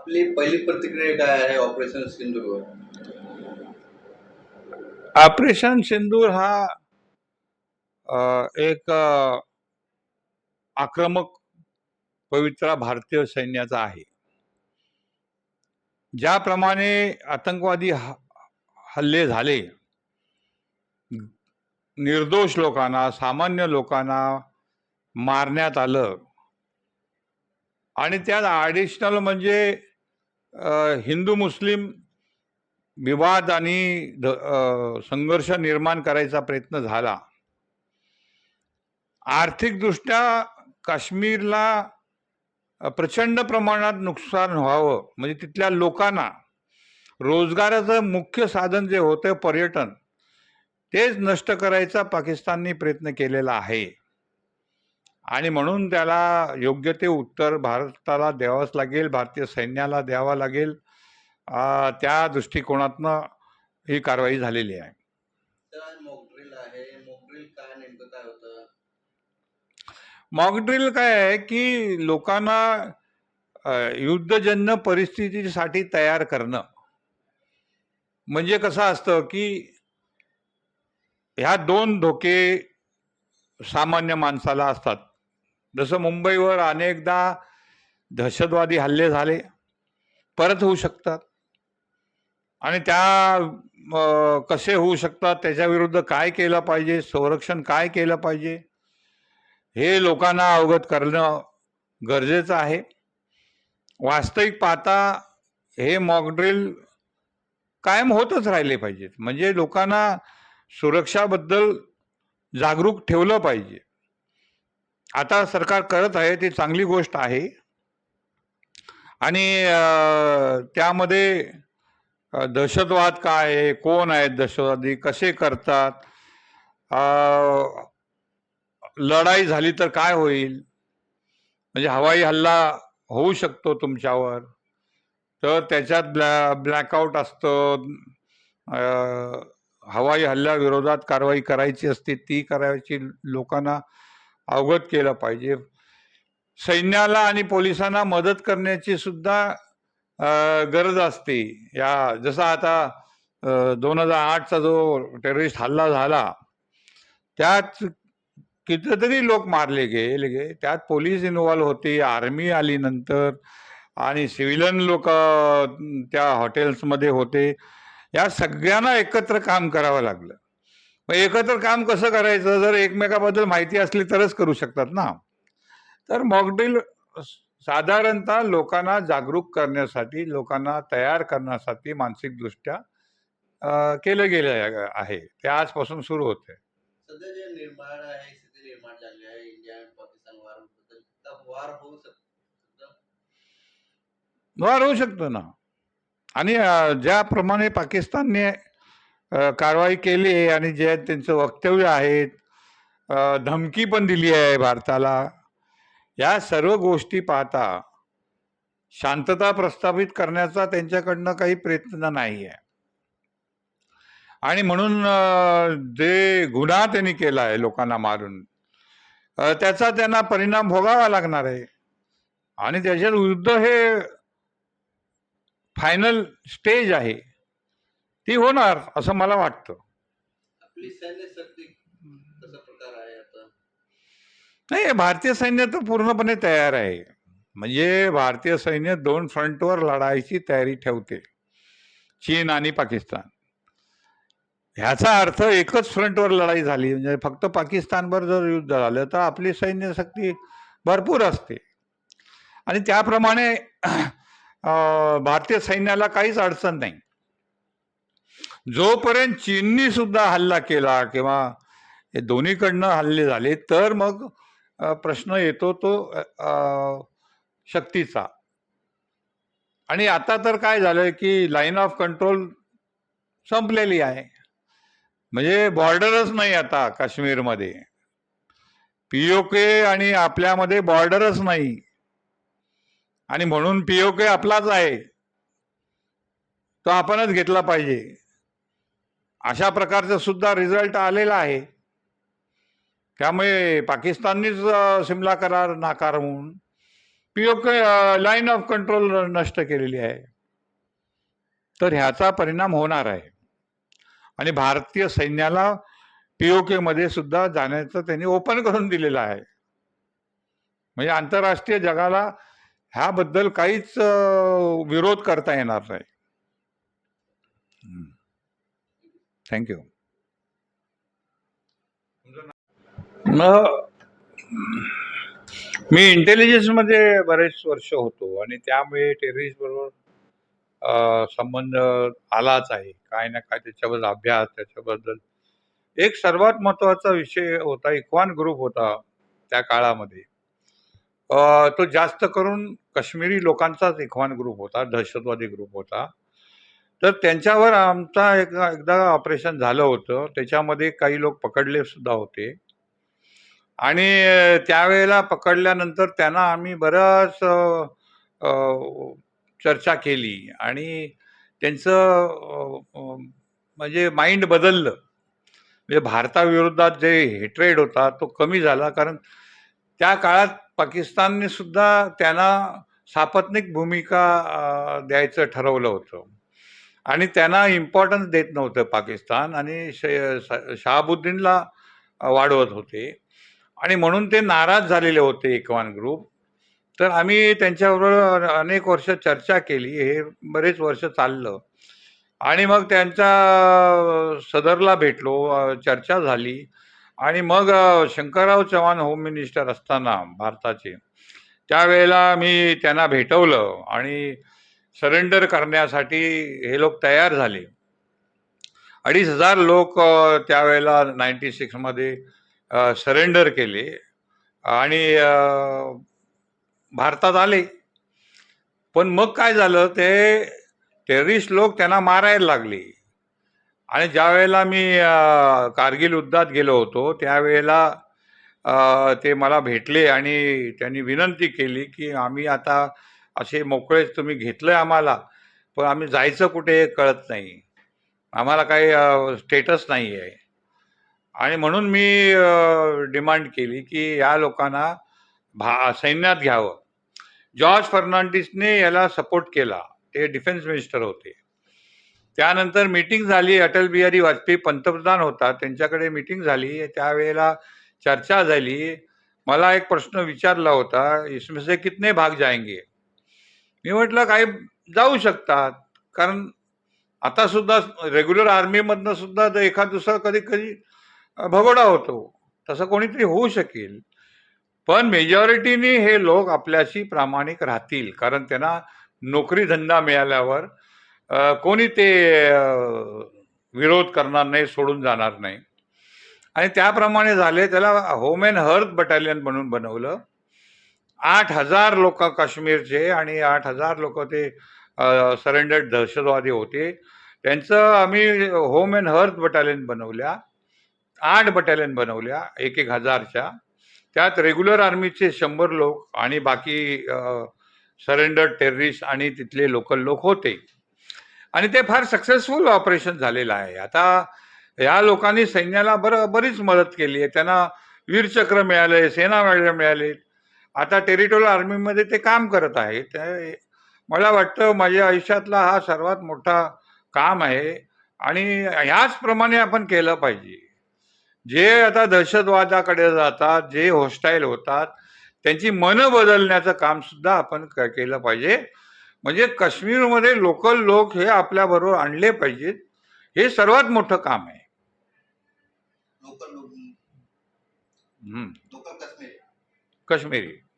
आपली पहिली प्रतिक्रिया काय आहे ऑपरेशन सिंधूरवर ऑपरेशन सिंदूर हा एक आक्रमक पवित्रा भारतीय सैन्याचा आहे. ज्याप्रमाणे आतंकवादी हल्ले झाले निर्दोष लोकांना सामान्य लोकांना मारण्यात आलं. आणि त्यात ॲडिशनल म्हणजे हिंदू मुस्लिम विवाद आणि ध- संघर्ष निर्माण करायचा प्रयत्न झाला. आर्थिकदृष्ट्या काश्मीरला प्रचंड प्रमाणात नुकसान व्हावं म्हणजे तिथल्या लोकांना रोजगाराचं मुख्य साधन जे होतं पर्यटन तेच नष्ट करायचा पाकिस्ताननी प्रयत्न केलेला आहे. आणि म्हणून त्याला योग्य ते उत्तर भारताला द्यावंच लागेल भारतीय सैन्याला द्यावं लागेल. त्या दृष्टिकोनातनं ही कारवाई झालेली आहे. मॉकड्रिल काय आहे की लोकांना युद्धजन्य परिस्थितीसाठी तयार करणं. म्हणजे कसं असतं की ह्या दोन धोके सामान्य माणसाला असतात. जसं मुंबईवर अनेकदा दहशतवादी हल्ले झाले परत होऊ शकतात. आणि त्या कसे होऊ शकतात त्याच्याविरुद्ध काय केलं पाहिजे संरक्षण काय केलं पाहिजे हे लोकांना अवगत करणं गरजेचं आहे. वास्तविक पाहता हे मॉकड्रिल कायम होतच राहिले पाहिजेत. म्हणजे लोकांना सुरक्षाबद्दल जागरूक ठेवलं पाहिजे. आता सरकार करत आहे ती चांगली गोष्ट आहे. आणि त्यामध्ये दहशतवाद काय आहे कोण आहेत दहशतवादी कसे करतात? लढाई झाली तर काय होईल? म्हणजे हवाई हल्ला होऊ शकतो तुमच्यावर. तर त्याच्यात ब्लॅ ब्लॅकआउट असतं. हवाई हल्ल्याविरोधात कारवाई करायची असते ती करायची लोकांना अवगत केलं पाहिजे. सैन्याला आणि पोलिसांना मदत करण्याची सुद्धा गरज असते. या जसा आता दोन हजार आठचा जो टेररिस्ट हल्ला झाला त्यात कितीतरी लोक मारले गेले गे. त्यात पोलीस इन्व्हॉल्व होते आर्मी आली नंतर आणि सिव्हिलन लोक त्या हॉटेल्समध्ये होते. या सगळ्यांना एकत्र काम करावं लागलं. मग एकत्र काम कसं करायचं? जर एकमेकाबद्दल माहिती असली तरच करू शकतात ना. तर मॉकड्रिल साधारणतः लोकांना जागरूक करण्यासाठी लोकांना तयार करण्यासाठी मानसिकदृष्ट्या केलं गेलं आहे. ते आजपासून सुरू होते वार होऊ शकतो ना. आणि ज्याप्रमाणे पाकिस्तानने कारवाई केली आहे आणि जे त्यांचं वक्तव्य आहेत धमकी पण दिली आहे भारताला. या सर्व गोष्टी पाहता शांतता प्रस्थापित करण्याचा त्यांच्याकडनं काही प्रयत्न नाही आहे आणि म्हणून जे गुन्हा त्यांनी केला आहे लोकांना मारून त्याचा त्यांना परिणाम भोगावा लागणार आहे. आणि त्याच्या विरुद्ध हे फायनल स्टेज आहे. ती होणार असं मला वाटतं. नाही भारतीय सैन्य तर पूर्णपणे तयार आहे. म्हणजे भारतीय सैन्य दोन फ्रंटवर लढायची तयारी ठेवते चीन आणि पाकिस्तान. ह्याचा अर्थ एकच फ्रंटवर लढाई झाली म्हणजे फक्त पाकिस्तानवर जर युद्ध झालं तर आपली सैन्य शक्ती भरपूर असते. आणि त्याप्रमाणे भारतीय सैन्याला काहीच अडचण नाही. जोपर्यंत चीननी सुद्धा हल्ला केला किंवा हे दोन्हीकडनं हल्ले झाले तर मग प्रश्न येतो तो शक्तीचा. आणि आता तर काय झालंय की लाईन ऑफ कंट्रोल संपलेली आहे. म्हणजे बॉर्डरच नाही आता काश्मीरमध्ये. पीओके आणि आपल्यामध्ये बॉर्डरच नाही. आणि म्हणून पीओके आपलाच आहे. तो आपणच घेतला पाहिजे. अशा प्रकारचा सुद्धा रिझल्ट आलेला आहे. त्यामुळे पाकिस्ताननीच सिमला करार नाकारवून के लाईन ऑफ कंट्रोल नष्ट केलेली आहे. तर ह्याचा परिणाम होणार आहे. आणि भारतीय सैन्याला पीओके मध्ये सुद्धा जाण्याचं त्यांनी ओपन करून दिलेलं आहे. म्हणजे आंतरराष्ट्रीय जगाला ह्याबद्दल काहीच विरोध करता येणार नाही. थँक्यू मी इंटेलिजन्समध्ये बरेच वर्ष होतो आणि त्यामुळे टेररिस्ट बरोबर संबंध आलाच आहे. काय ना काय त्याच्याबद्दल अभ्यास त्याच्याबद्दल. एक सर्वात महत्त्वाचा विषय होता इक्वान ग्रुप होता त्या काळामध्ये. तो जास्त करून काश्मीरी लोकांचाच इक्वान ग्रुप होता दहशतवादी ग्रुप होता. तर त्यांच्यावर आमचा एक एकदा ऑपरेशन झालं होतं. त्याच्यामध्ये काही लोक पकडले सुद्धा होते. आणि त्यावेळेला पकडल्यानंतर त्यांना आम्ही बराच चर्चा केली. आणि त्यांचं म्हणजे माइंड बदललं. म्हणजे भारताविरोधात जे हेट्रेड होता तो कमी झाला. कारण त्या काळात पाकिस्तानने सुद्धा त्यांना सापत्निक भूमिका द्यायचं ठरवलं होतं. आणि त्यांना इम्पॉर्टन्स देत नव्हतं पाकिस्तान आणि शहाबुद्दीनला वाढवत होते. आणि म्हणून ते नाराज झालेले होते एकवान ग्रुप तर आम्ही त्यांच्याबरोबर अनेक वर्ष चर्चा केली. हे बरेच वर्ष चाललं. आणि मग त्यांच्या सदरला भेटलो चर्चा झाली. आणि मग शंकरराव चव्हाण होम मिनिस्टर असताना भारताचे त्यावेळेला मी त्यांना भेटवलं. आणि सरेंडर करण्यासाठी हे लोक तयार झाले. अडीच हजार लोक त्यावेळेला नाईन्टी सिक्समध्ये सरेंडर केले आणि भारतात आले. पण मग काय झालं ते टेररिस्ट लोक त्यांना मारायला लागले. आणि ज्या वेळेला मी कारगिल युद्धात गेलो होतो त्यावेळेला ते मला भेटले आणि त्यांनी विनंती केली की आम्ही आता असे मोकळेच तुम्ही घेतलंय आम्हाला पण आम्ही जायचं कुठे कळत नाही. आम्हाला काही स्टेटस नाही आहे आणि म्हणून मी डिमांड केली की या लोकांना भा सैन्यात घ्यावं. जॉर्ज फर्नांडिसने याला सपोर्ट केला. ते डिफेन्स मिनिस्टर होते. त्यानंतर मीटिंग झाली. अटल बिहारी वाजपेयी पंतप्रधान होता. त्यांच्याकडे मीटिंग झाली. त्यावेळेला चर्चा झाली. मला एक प्रश्न विचारला होता इसमें से कितने भाग जाएंगे? मी म्हटलं काही जाऊ शकतात. कारण आता सुद्धा रेग्युलर आर्मीमधनं सुद्धा एखाद दुसरा कधी कधी भगोडा होतो. तसं कोणीतरी होऊ शकेल. पण मेजॉरिटीनी हे लोक आपल्याशी प्रामाणिक राहतील. कारण त्यांना नोकरी धंदा मिळाल्यावर कोणी ते विरोध करणार नाही सोडून जाणार नाही. आणि त्याप्रमाणे झाले. त्याला होम अँड हर्थ बटालियन म्हणून बनवलं. आठ हजार लोक काश्मीरचे आणि आठ हजार लोक ते सरेंडर्ड दहशतवादी होते. त्यांचं आम्ही होम अँड हर्थ बटालियन बनवल्या. आठ बटालियन बनवल्या एक एक हजारच्या. त्यात रेग्युलर आर्मीचे शंभर लोक आणि बाकी सरेंडर टेररिस्ट आणि तिथले लोकल लोक होते. आणि ते फार सक्सेसफुल ऑपरेशन झालेलं आहे. आता या लोकांनी सैन्याला बरं बरीच मदत केली आहे. त्यांना वीरचक्र मिळाले सेना मेडल मिळाले आता टेरिटोरियल आर्मीमध्ये ते काम करत आहे. ते मला वाटतं माझ्या आयुष्यातला हा सर्वात मोठा काम आहे आणि ह्याचप्रमाणे आपण केलं पाहिजे. जे आता दहशतवादाकडे जातात जे होस्टाईल होतात त्यांची मनं बदलण्याचं काम सुद्धा आपण केलं पाहिजे. म्हणजे काश्मीरमध्ये लोकल लोक हे आपल्याबरोबर आणले पाहिजेत. हे सर्वात मोठं काम आहे. लोकल लोक. कश्मीरी.